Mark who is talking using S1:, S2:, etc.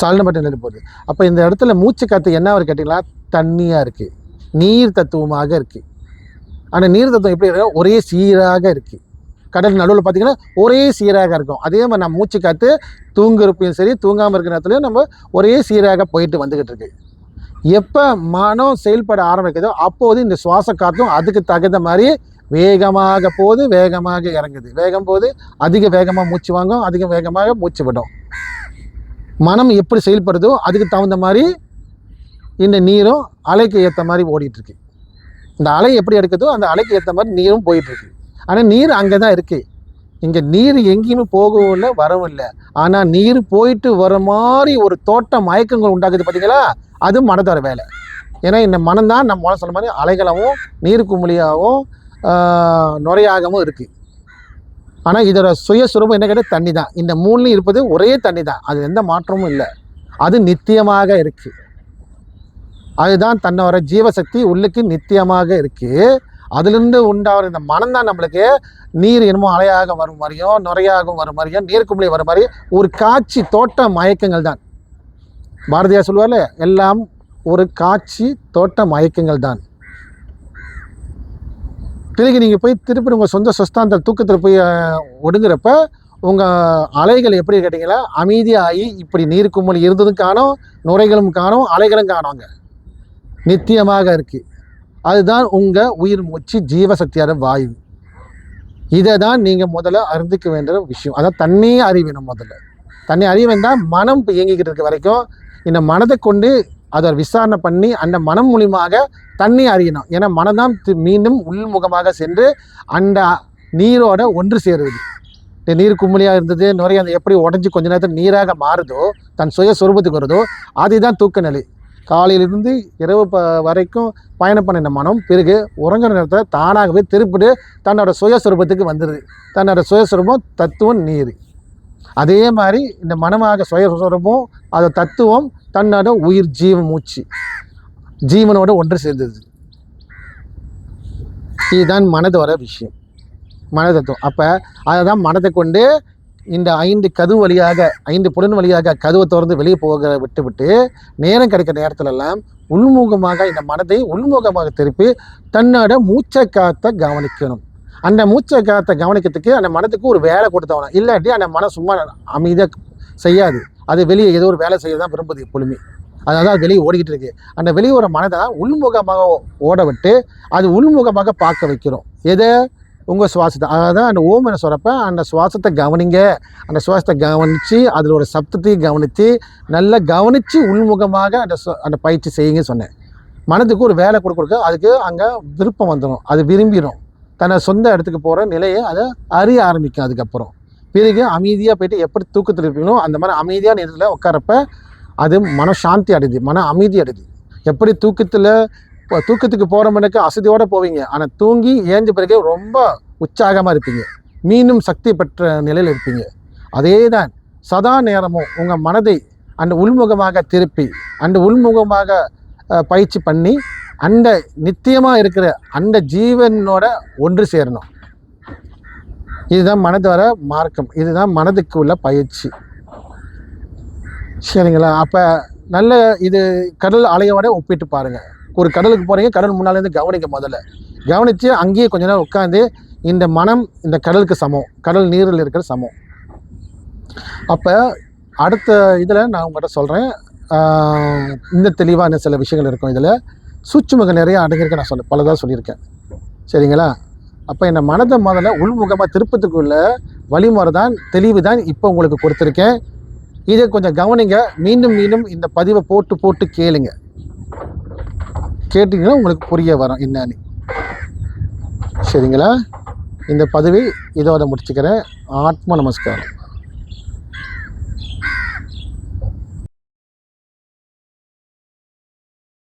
S1: சலனப்பட்ட நிலை போகுது. அப்போ இந்த இடத்துல மூச்சு காற்று என்ன வரும் கேட்டிங்களா? தண்ணியாக இருக்குது நீர் தத்துவமாக இருக்குது ஆனால் நீர் தத்துவம் எப்படி இருக்கோ ஒரே சீராக இருக்குது கடல் நடுவில் பார்த்தீங்கன்னா ஒரே சீராக இருக்கும். அதே மாதிரி நம்ம மூச்சு காற்று தூங்குறப்பையும் சரி தூங்காமல் இருக்கிற நேரத்துலையும் நம்ம ஒரே சீராக போயிட்டு வந்துக்கிட்டு இருக்கு. எப்போ மனம் செயல்பட ஆரம்பிக்குதோ அப்போது இந்த சுவாச காற்றும் அதுக்கு தகுந்த மாதிரி வேகமாக போது வேகமாக இறங்குது. வேகம் போது அதிக வேகமாக மூச்சு வாங்கும் அதிக வேகமாக மூச்சு விடும். மனம் எப்படி செயல்படுதோ அதுக்கு தகுந்த மாதிரி இந்த நீரும் அலைக்கு ஏற்ற மாதிரி ஓடிட்டுருக்கு. இந்த அலை எப்படி எடுக்குதோ அந்த அலைக்கு ஏற்ற மாதிரி நீரும் போயிட்டுருக்கு. ஆனால் நீர் அங்கே தான் இருக்குது இங்கே நீர் எங்கேயுமே போகவும் இல்லை வரவும் இல்லை ஆனால் நீர் போயிட்டு வர மாதிரி ஒரு தோட்ட மயக்கங்கள் உண்டாக்குது பார்த்தீங்களா அது மனதோட வேலை. ஏன்னா இந்த மனம் தான் நம்ம முதல்ல சொன்ன மாதிரி அலைகளாகவும் நீர் குமிழியாகவும் நுரையாகவும் இருக்குது ஆனால் இதோட சுயசுரூபம் என்ன கேட்டால் தண்ணி தான் இந்த மூணுலையும் இருப்பது ஒரே தண்ணி தான் அது எந்த மாற்றமும் இல்லை. அது நித்தியமாக இருக்குது அதுதான் தன்னோட ஜீவசக்தி உள்ளுக்கு நித்தியமாக இருக்குது அதுலேருந்து உண்டாகிற இந்த மனம் தான் நம்மளுக்கு நீர் என்னமோ அலையாக வரும் மாதிரியும் நுரையாகவும் வரும் மாதிரியும் நீர்க்குமிழி வரும் மாதிரி ஒரு காட்சி தோட்ட மயக்கங்கள் தான். பாரதியார் சொல்லுவார்ல எல்லாம் ஒரு காட்சி தோட்ட மயக்கங்கள் தான். பிறகு நீங்கள் போய் திருப்பி உங்கள் சொந்த சொஸ்தாந்த தூக்கத்தில் போய் ஒடுங்குறப்ப உங்கள் அலைகள் எப்படி கேட்டிங்களா? அமைதியாகி இப்படி நீர் கும்பல் இருந்ததும் காணும் நுரைகளும் காணும் அலைகளும் காணுங்க. நித்தியமாக இருக்குது அதுதான் உங்கள் உயிர் மூச்சு ஜீவசக்தியான வாயு. இதை தான் நீங்கள் முதல்ல அறிந்துக்க வேண்டிய விஷயம். அதான் தண்ணியே அறிவினும் முதல்ல. தண்ணி அறிவன் தான் மனம் இயங்கிக்கிட்டு இருக்க வரைக்கும் இந்த மனதை கொண்டு அதை விசாரணை பண்ணி அந்த மனம் மூலியமாக தண்ணி அறியணும் ஏன்னா மனதான் தி- மீண்டும் உள்முகமாக சென்று அந்த நீரோட ஒன்று சேருவது இந்த நீர் குமிழியாக இருந்தது நிறைய அந்த எப்படி உடஞ்சி கொஞ்ச நேரத்தில் நீராக மாறுதோ தன் சுய சுரூபத்துக்கு வருதோ அதுதான் தூக்க நிலை. காலையிலிருந்து இரவு ப வரைக்கும் பயணம் பண்ணின மனம் பிறகு உறங்குற நேரத்தில் தானாகவே திருப்பிட்டு தன்னோட சுயஸ்வரூபத்துக்கு வந்துடுது தன்னோட சுயஸ்வரூபம் தத்துவம் நீர். அதே மாதிரி இந்த மனமாக சுயஸ்வரூபம் அது தத்துவம் தன்னோட உயிர் ஜீவ மூச்சு. ஜீவனோட ஒன்று சேர்ந்தது. இதுதான் மனதோட விஷயம். மன தத்துவம். அப்போ அதை தான் மனதை கொண்டு இந்த ஐந்து கதவு வழியாக ஐந்து புலன் வழியாக கதவை திறந்து வெளியே போக விட்டு விட்டு நேரம் கிடைக்கிற நேரத்துலலாம் உள்முகமாக இந்த மனதை உள்முகமாக திருப்பி தன்னோட மூச்சை காத்த கவனிக்கணும். அந்த மூச்சை காத்த கவனிக்கிறதுக்கு அந்த மனத்துக்கு ஒரு வேலை கொடுத்தவனும் இல்லாட்டி அந்த மனம் சும்மா அமைதியாக செய்யாது. அது வெளியே ஏதோ ஒரு வேலை செய்ய தான் விரும்புது எப்பொழுதுமே. அதாவது அது வெளியே ஓடிக்கிட்டு இருக்கு. அந்த வெளியே ஒரு மனதை உள்முகமாக ஓட விட்டு அது உள்முகமாக பார்க்க வைக்கிறோம். எதை? உங்கள் சுவாசத்தை. அதாவது அந்த ஓம் என சொல்கிறப்ப அந்த சுவாசத்தை கவனிங்க. அந்த சுவாசத்தை கவனித்து அதில் ஒரு சப்தத்தையும் கவனித்து நல்லா கவனித்து உள்முகமாக அந்த அந்த பயிற்சி செய்யுங்க சொன்னேன். மனதுக்கு ஒரு வேலை கொடுக்க அதுக்கு அங்கே விருப்பம் வந்துடும் அது விரும்பிடும் தன்னை சொந்த இடத்துக்கு போகிற நிலையை அதை அறிய ஆரம்பிக்கும் அதுக்கப்புறம். பிறகு அமைதியாக போயிட்டு எப்படி தூக்கத்தில் இருப்பீங்களோ அந்த மாதிரி அமைதியான இடத்துல உட்காரப்ப அது மன சாந்தி அடையுது மன அமைதி அடையுது. எப்படி தூக்கத்தில் இப்போ தூக்கத்துக்கு போகிற மணிக்கு அசதியோடு போவீங்க ஆனால் தூங்கி ஏஞ்ச பிறகு ரொம்ப உற்சாகமாக இருப்பீங்க. மீண்டும் சக்தி பெற்ற நிலையில் இருப்பீங்க. அதே தான் சதா நேரமும் உங்கள் மனதை அந்த உள்முகமாக திருப்பி அந்த உள்முகமாக பயிற்சி பண்ணி அந்த நித்தியமாக இருக்கிற அந்த ஜீவனோட ஒன்று சேரணும். இதுதான் மனதோட மார்க்கம். இதுதான் மனதுக்கு உள்ள பயிற்சி. சரிங்களா? அப்போ நல்ல இது கடல் அலையோட ஒப்பிட்டு பாருங்கள் ஒரு கடலுக்கு போகிறீங்க கடல் முன்னாலேருந்து கவனிக்க முதல்ல. கவனித்து அங்கேயே கொஞ்ச நேரம் உட்காந்து இந்த மனம் இந்த கடலுக்கு சமம். கடல் நீரில் இருக்கிற சமம். அப்போ அடுத்த இதில் நான் உங்கள்கிட்ட சொல்கிறேன் இந்த தெளிவான சில விஷயங்கள் இருக்கும் இதில். சூட்சுமங்கள் நிறையா அடங்கியிருக்க நான் சொல்ல பலதாக சொல்லியிருக்கேன். சரிங்களா? அப்போ இந்த மனதை முதல்ல உள்முகமாக திருப்பத்துக்குள்ள வழிமுறை தான் தெளிவு தான் இப்போ உங்களுக்கு கொடுத்துருக்கேன். இதை கொஞ்சம் கவனிங்க. மீண்டும் மீண்டும் இந்த பதிவை போட்டு போட்டு கேளுங்க. கேட்டிங்கன்னா உங்களுக்கு புரிய வரும் என்னன்னு. சரிங்களா? இந்த பதிவை இதோட முடிச்சுக்கிறேன். ஆத்ம நமஸ்காரம்.